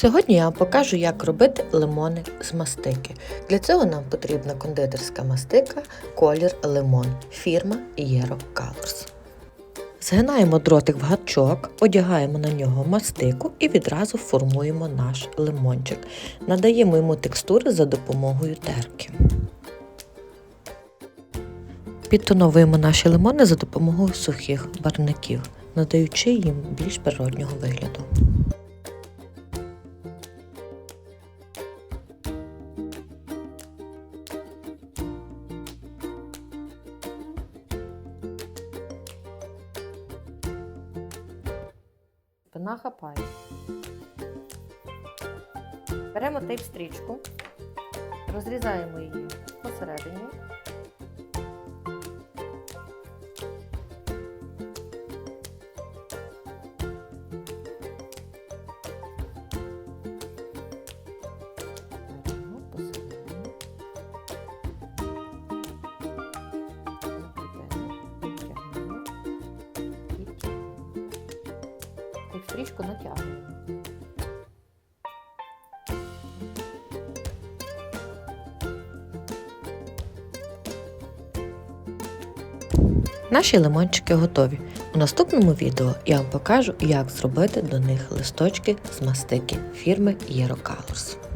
Сьогодні я вам покажу, як робити лимони з мастики. Для цього нам потрібна кондитерська мастика колір лимон фірма Yero Colors. Згинаємо дротик в гачок, одягаємо на нього мастику і відразу формуємо наш лимончик. Надаємо йому текстури за допомогою терки. Підтоновуємо наші лимони за допомогою сухих барників, надаючи їм більш природнього вигляду. Спина хапає. Беремо тейп-стрічку, розрізаємо її посередині. Тейп-стрічку натягуємо. Наші лимончики готові. У наступному відео я вам покажу, як зробити до них листочки з мастики фірми Colors.